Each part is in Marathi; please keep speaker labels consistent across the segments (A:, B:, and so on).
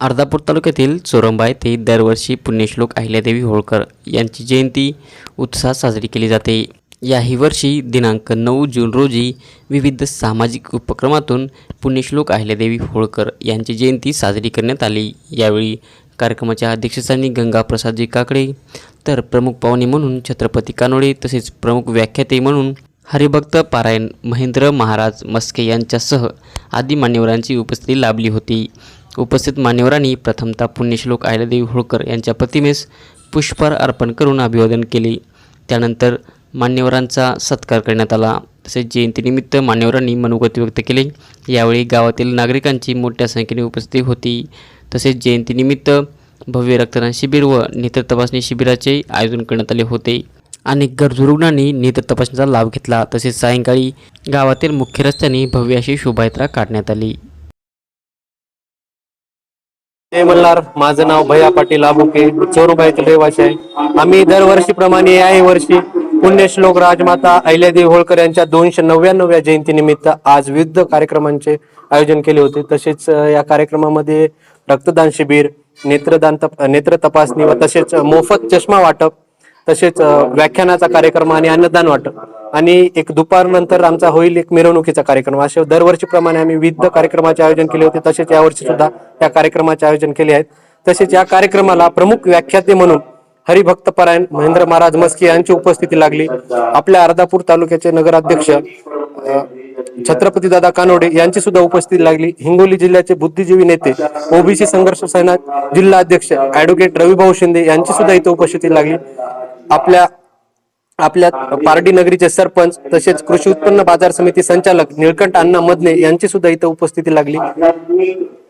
A: अर्धापूर तालुक्यातील चोरंबा येथे दरवर्षी पुण्यश्लोक अहिल्यादेवी होळकर यांची जयंती उत्साहात साजरी केली जाते. याही वर्षी दिनांक नऊ जून रोजी विविध सामाजिक उपक्रमातून पुण्यश्लोक अहिल्यादेवी होळकर यांची जयंती साजरी करण्यात आली. यावेळी कार्यक्रमाच्या अध्यक्षस्थानी गंगाप्रसादजी काकडे तर प्रमुख पाहुणे म्हणून छत्रपती कानोडे तसेच प्रमुख व्याख्याते म्हणून हरिभक्त पारायण महेंद्र महाराज मस्के यांच्यासह आदी मान्यवरांची उपस्थिती लाभली होती. उपस्थित मान्यवरांनी प्रथमतः पुण्यश्लोक अहिल्यादेवी होळकर यांच्या प्रतिमेस पुष्पहार अर्पण करून अभिवादन केले. त्यानंतर मान्यवरांचा सत्कार करण्यात आला. तसेच जयंतीनिमित्त मान्यवरांनी मनोगत व्यक्त केले. यावेळी गावातील नागरिकांची मोठ्या संख्येने उपस्थिती होती. तसेच जयंतीनिमित्त भव्य रक्तदान शिबिर व नेत्र तपासणी शिबिराचे आयोजन करण्यात आले होते. अनेक गरजू रुग्णांनी नेत्र तपासणीचा लाभ घेतला. तसेच सायंकाळी गावातील मुख्य रस्त्याने भव्य अशी शोभायात्रा काढण्यात आली.
B: ते म्हणणार माझं नाव भया पाटील आबुके चोरुबा येथील रहिवासी आहे आम्ही दरवर्षीप्रमाणे याही वर्षी पुण्यश्लोक राजमाता अहिल्यादेवी होळकर यांच्या दोनशे नव्याण्णव्या जयंतीनिमित्त आज विविध कार्यक्रमांचे आयोजन केले होते. तसेच या कार्यक्रमामध्ये रक्तदान शिबिर नेत्रदान तप नेत्र तपासणी व तसेच मोफत चष्मा वाटप तसेच व्याख्यानाचा कार्यक्रम आणि अन्नदान वाटप. आणि एक दुपारनंतर आमचा होईल एक मिरवणुकीचा कार्यक्रम. असे दरवर्षीप्रमाणे आम्ही विविध कार्यक्रमाचे आयोजन केले होते. तसेच यावर्षी सुद्धा या कार्यक्रमाचे आयोजन केले आहेत. तसेच या कार्यक्रमाला प्रमुख व्याख्याते म्हणून हरिभक्त परायण महेंद्र महाराज मस्के यांची उपस्थिती लागली. आपल्या अर्धापूर तालुक्याचे नगराध्यक्ष छत्रपती दादा कानोडे यांची सुद्धा उपस्थिती लागली. हिंगोली जिल्ह्याचे बुद्धिजीवी नेते ओबीसी संघर्ष सेना जिल्हा अध्यक्ष ऍडव्होकेट रविभाऊ शिंदे यांची सुद्धा इथे उपस्थिती लागली. आपल्या आपल्या पारडी नगरीचे सरपंच तसेच कृषी उत्पन्न बाजार समिती संचालक निळकंठ अण्णा मदने यांची सुद्धा इथं उपस्थिती लागली.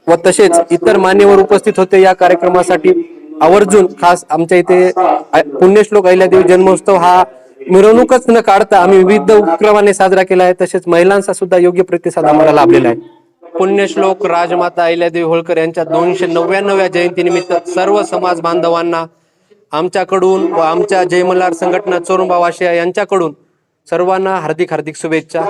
B: व तसेच इतर मान्यवर उपस्थित होते या कार्यक्रमासाठी आवर्जून खास आमच्या इथे पुण्यश्लोक अहिल्यादेवी जन्मोत्सव हा मिरवणूकच न काढता आम्ही विविध उपक्रमाने साजरा केला आहे. तसेच महिलांचा सुद्धा योग्य प्रतिसाद आम्हाला लाभलेला आहे. पुण्यश्लोक राजमाता अहिल्यादेवी होळकर यांच्या दोनशे नव्याण्णव्या जयंतीनिमित्त सर्व समाज बांधवांना आमच्याकडून व आमच्या जय मल्हार संघटना चोरुंबा वाशिया यांच्याकडून सर्वांना हार्दिक हार्दिक शुभेच्छा.